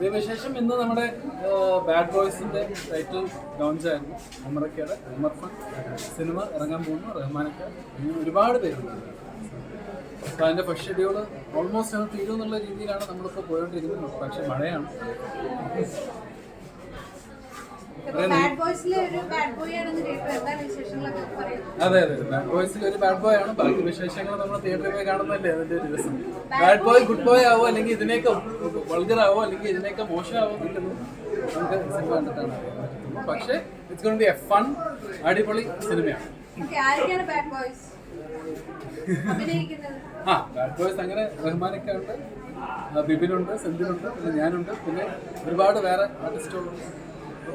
പുതിയ ഇന്ന് നമ്മുടെ ബാഡ് ബോയ്സിന്റെ ടൈറ്റിൽ ലോഞ്ച് ആയിരുന്നു അമറക്കയുടെ ഖാൻ സിനിമ ഇറങ്ങാൻ പോകുന്നു. റഹ്മാനൊക്കെ ഒരുപാട് പേരുണ്ട്. അപ്പോൾ അതിന്റെ ഫസ്റ്റ് ഷെഡ്യൂൾ ഓൾമോസ്റ്റ് അത് തീരും എന്നുള്ള രീതിയിലാണ് നമ്മളിപ്പോൾ പോയോണ്ടിരിക്കുന്നത്. പക്ഷേ മഴയാണ് ബാഡ് ബോയ്സിലെ ഒരു ബാഡ് ബോയ് ആണെന്ന് കേട്ടു എന്താണ് വിശേഷങ്ങളൊക്കെ പറയുന്നത് അതെ അതെ. ബാഡ് ബോയ്സിൽ ഒരു ബാഡ് ബോയ് ആണ്. ബാക്കി വിശേഷങ്ങൾ നമ്മൾ തിയേറ്ററിൽ പോയി കാണുന്നതല്ലേ? അതിന്റെ ഒരു രസം ബാഡ് ബോയ് ഗുഡ് ബോയ് ആവോ? അല്ലെങ്കിൽ ഇതിനേക്ക് വൾഗർ ആവോ? അല്ലെങ്കിൽ ഇതിനേക്ക് മോശമാവോ? എന്നുള്ളത് നമുക്ക് സിനിമ കണ്ടിട്ടാണ്. പക്ഷേ it's gonna be a fun അടിപൊളി സിനിമയാണ്. ആ ബാഡ് ബോയ്സ് അങ്ങനെ റഹ്മാനൊക്കെ ഉണ്ട് ബിബിനുണ്ട് സെന്തിനുണ്ട് പിന്നെ ഞാനുണ്ട് പിന്നെ ഒരുപാട് വേറെ ആർട്ടിസ്റ്റുകളുണ്ട്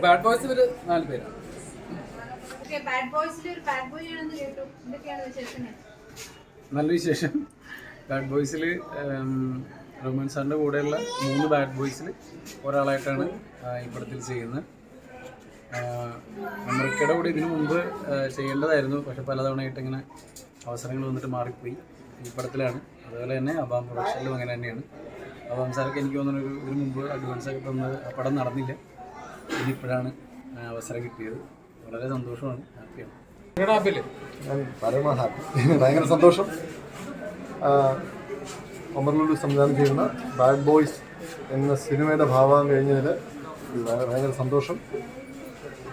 ബാഡ് ബോയ്സ് ഒരു നാല് പേരാണ് നല്ല വിശേഷം. ബാഡ് ബോയ്സിൽ റഹ്മാൻ സാറിന്റെ കൂടെയുള്ള മൂന്ന് ബാഡ് ബോയ്സിൽ ഒരാളായിട്ടാണ് ആ, ഈ പടത്തിൽ ചെയ്യുന്നത്. അമൃക്കയുടെ കൂടെ ഇതിനു മുമ്പ് ചെയ്യേണ്ടതായിരുന്നു. പക്ഷെ പലതവണയായിട്ട് ഇങ്ങനെ അവസരങ്ങൾ വന്നിട്ട് മാറിപ്പോയി. ഈ പടത്തിലാണ്. അതുപോലെ തന്നെ അബാം പ്രൊഡക്ഷനിലും അങ്ങനെ തന്നെയാണ്. അബാം സാറൊക്കെ എനിക്ക് തോന്നുന്നു ഇതിനു മുമ്പ് അഡ്വാൻസ് ഒക്കെ തന്നത് പടം നടന്നില്ല. ഇനിയിപ്പോഴാണ് അവസരം കിട്ടിയത്. വളരെ സന്തോഷമാണ് ഹാപ്പിയാണ്. പരമ ഹാപ്പി. ഭയങ്കര സന്തോഷം. ഒമർലൂർ സംവിധാനം ചെയ്യുന്ന ബാഡ് ബോയ്സ് എന്ന സിനിമയുടെ ഭാഗം കഴിഞ്ഞതിൽ ഭയങ്കര സന്തോഷം.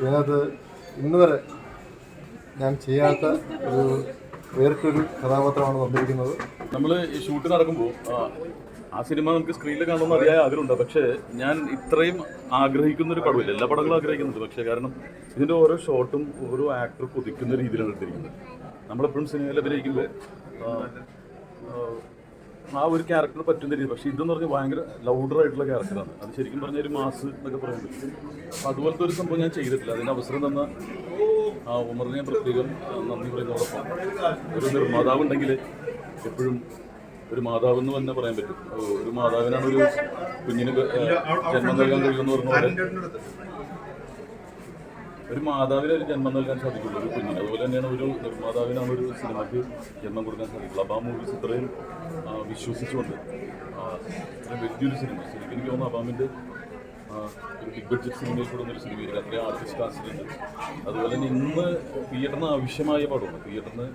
ഇതിനകത്ത് ഇന്ന് വരെ ഞാൻ ചെയ്യാത്ത ഒരു വേറിട്ടൊരു കഥാപാത്രമാണ് വന്നിരിക്കുന്നത്. നമ്മൾ ഈ ഷൂട്ട് നടക്കുമ്പോൾ ആ സിനിമ നമുക്ക് സ്ക്രീനിൽ കാണണമെന്ന് അറിയാൻ ആഗ്രഹമുണ്ട്. പക്ഷേ ഞാൻ ഇത്രയും ആഗ്രഹിക്കുന്ന ഒരു പടമില്ല. എല്ലാ പടങ്ങളും ആഗ്രഹിക്കുന്നുണ്ട്. പക്ഷേ കാരണം ഇതിന്റെ ഓരോ ഷോട്ടും ഓരോ ആക്ടർ കൊതിക്കുന്ന രീതിയിലാണ് എടുത്തിരിക്കുന്നത്. നമ്മളെപ്പോഴും സിനിമയിൽ അഭിനയിക്കുമ്പോൾ ആ, ഒരു ക്യാരക്ടർ പറ്റുന്ന രീതി. പക്ഷേ ഇതെന്ന് പറഞ്ഞാൽ ഭയങ്കര ലൗഡറായിട്ടുള്ള ക്യാരക്ടറാണ് അത് ശരിക്കും പറഞ്ഞാൽ ഒരു മാസ് എന്നൊക്കെ പറയുന്നത്. അപ്പം അതുപോലത്തെ ഒരു സംഭവം ഞാൻ ചെയ്തിട്ടില്ല. അതിന്റെ അവസരം തന്ന ആ ഉമറിനെ പ്രത്യേകം നന്ദി പറയുന്നതോടൊപ്പം ഒരു നിർമ്മാതാവ് ഉണ്ടെങ്കിൽ എപ്പോഴും ഒരു മാതാവ് എന്ന് തന്നെ പറയാൻ പറ്റും. ഒരു മാതാവിനാണ് ഒരു കുഞ്ഞിന് ജന്മം നൽകാൻ കഴിയുമെന്ന് പറഞ്ഞ പോലെ. ഒരു മാതാവിന് ഒരു ജന്മം നൽകാൻ സാധിക്കുള്ളൂ ഒരു കുഞ്ഞിന്. അതുപോലെ തന്നെയാണ് ഒരു നിർമ്മാതാവിനാണ് ഒരു സിനിമയ്ക്ക് ജന്മം കൊടുക്കാൻ സാധിക്കുള്ളൂ. അപ്പോൾ ആ മൂവീസ് ഇത്രയും വിശ്വസിച്ചുകൊണ്ട് ഇത്രയും വലിയൊരു സിനിമ. ശരിക്കും എനിക്ക് തോന്നുന്നു അബാമിന്റെ ഒരു ബിഗ് ബഡ്ജറ്റ് സിനിമയിൽ കൂടുന്ന ഒരു സിനിമ അത്രയും ആർട്ടിസ്റ്റ് ആസിലുണ്ട് അതുപോലെ തന്നെ ഇന്ന് തിയേറ്ററിന് ആവശ്യമായ പടമാണ്. തിയേറ്ററിന്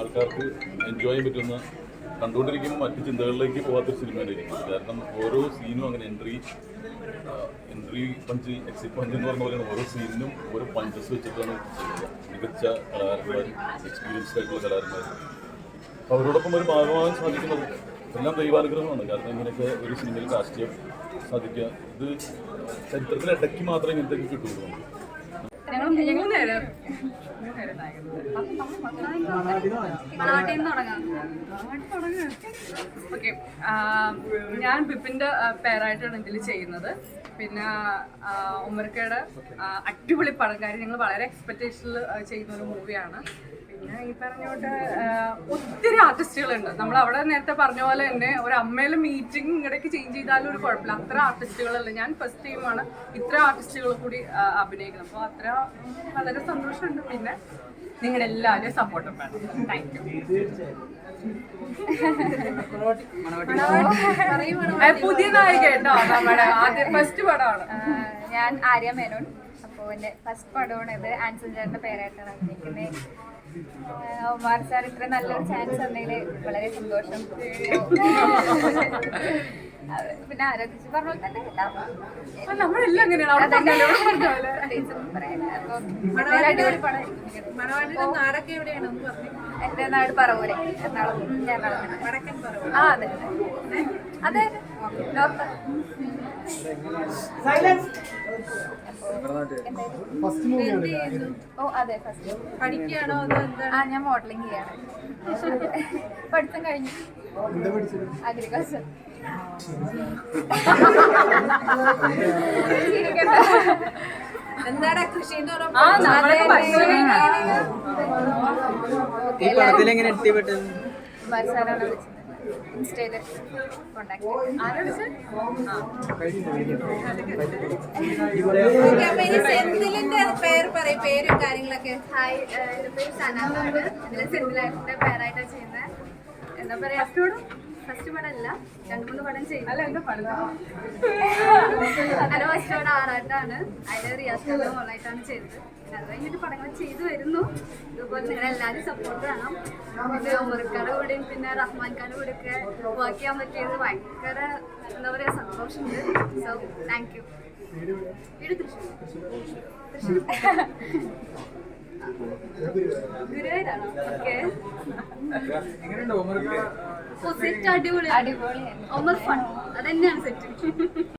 ആൾക്കാർക്ക് എൻജോയ് ചെയ്യാൻ പറ്റുന്ന കണ്ടുകൊണ്ടിരിക്കുമ്പോൾ മറ്റു ചിന്തകളിലേക്ക് പോകാത്തൊരു സിനിമയായിരിക്കും കാരണം ഓരോ സീനും അങ്ങനെ entry entry punch exit punch എന്ന് പറഞ്ഞ പോലെയാണ് ഓരോ സീനിനും ഓരോ പഞ്ചസ് വെച്ചിട്ടാണ്. മികച്ച കലാകാരന്മാർ എക്സ്പീരിയൻസ്ഡ് ആയിട്ടുള്ള കലാകാരന്മാർ അവരോടൊപ്പം ഒരു ഭാഗമാകാൻ സാധിക്കുന്നത് എല്ലാം ദൈവാനുഗ്രഹമാണ്. കാരണം ഇങ്ങനെയൊക്കെ ഒരു സിനിമയിൽ കാസ്റ്റ് ചെയ്യാൻ സാധിക്കുക. ഇത് ചരിത്രത്തിലിടയ്ക്ക് മാത്രമേ ഇങ്ങനത്തെ കിട്ടുള്ളൂ. തുടങ്ങാം ഓക്കെ. ഞാൻ ബിപ്പിന്റെ പേരായിട്ടാണ് ഇതിൽ ചെയ്യുന്നത്. പിന്നെ ഉമ്മർക്കയുടെ അടിപൊളി പടം. കാര്യം ഞങ്ങൾ വളരെ എക്സ്പെക്ടേഷനിൽ ചെയ്യുന്ന ഒരു മൂവിയാണ് പിന്നെ ഈ പറഞ്ഞോട്ട് ഒത്തിരി ആർട്ടിസ്റ്റുകളുണ്ട് നമ്മൾ അവിടെ നേരത്തെ പറഞ്ഞ പോലെ തന്നെ ഒരു അമ്മയിലെ മീറ്റിംഗ് ഇടയ്ക്ക് ചേഞ്ച് ചെയ്താലും ഒരു കുഴപ്പമില്ല. അത്ര ആർട്ടിസ്റ്റുകളല്ല ഞാൻ ഫസ്റ്റ് ടൈമാണ് ഇത്ര ആർട്ടിസ്റ്റുകൾ കൂടി അഭിനയിക്കുന്നത്. അപ്പോൾ അത്ര വളരെ സന്തോഷമുണ്ട്. പിന്നെ നിങ്ങളുടെ എല്ലാവരും സപ്പോർട്ടും വേണം. താങ്ക് യു പുതിയ നായിക കേട്ടോ നമ്മുടെ ആദ്യ ഫസ്റ്റ് പടമാണ്. ഞാൻ ആര്യ മേനോൻ. അപ്പോൾ എന്റെ ഫസ്റ്റ് പടമാണ് ഇത് ആൻസൺ ചേട്ടന്റെ പേരായിട്ടാണ് അഭിനയിക്കുന്നത്. ഒമാർ സാർ ഇത്ര നല്ലൊരു ചാൻസ് തന്നതിൽ വളരെ സന്തോഷം. പിന്നെ ആരാധിച്ച് പറഞ്ഞ പോലെ തന്നെ എല്ലാം നമ്മളെല്ലാം അങ്ങനെയാണ്. അടിപൊളി നാടൊക്കെ എവിടെയാണ്? എന്റെ നാട് പറവൂര്. എറണാകുളം എറണാകുളം. ആ അതെ. അതെ നോർത്ത് എന്ത് ഓ അതെ ഫസ്റ്റ് പഠിക്കുകയാണോ അതോ എന്താണ്? ആ ഞാൻ മോഡലിംഗ് ചെയ്യാണ്. പഠിത്തം കഴിഞ്ഞു. അഗ്രികൾച്ചർ എന്താണ് കൃഷി ഈ പടത്തിൽ എങ്ങനെ എത്തിപ്പെട്ടത് ഇൻസ്റ്റയിൽ കോണ്ടാക്ട് സെന്തിലിന്റെ പേര് പറയും പേരും കാര്യങ്ങളൊക്കെ. ഹായ് എന്റെ പേര് സനാന്നാണ് ഇതിൽ സെന്തിലായിട്ടിന്റെ പേരായിട്ടാണ് ചെയ്യുന്നത്. എന്താ പറയാ? ഫസ്റ്റ് പടമല്ല രണ്ട് മൂന്ന് പടം ചെയ്തു. അതിന്റെ ഫസ്റ്റ് പടം? ആറാട്ടാണ്. അതിൽ റിയാസ് മോളായിട്ടാണ് ചെയ്തത്. പിന്നെ അത് കഴിഞ്ഞിട്ട് പടങ്ങൾ ചെയ്തു വരുന്നു. ഇതുപോലെ നിങ്ങൾ എല്ലാവരും സപ്പോർട്ട് വേണം. പിന്നെ ഉമർക്കാരുടെ കൂടെയും പിന്നെ റഹ്മാൻ ഖാന്റെ കൂടെ ഒക്കെ വർക്ക് ചെയ്യാൻ പറ്റിയത് ഭയങ്കര എന്താ പറയാ സന്തോഷമുണ്ട്. സോ താങ്ക് യു വീട് തൃശ്ശൂർ. തൃശ്ശൂർ. ഗുരുവായൂരാണോ? ഓക്കെ സെറ്റ് അടിപൊളി അടിപൊളി അതന്നെയാണ് സെറ്റ്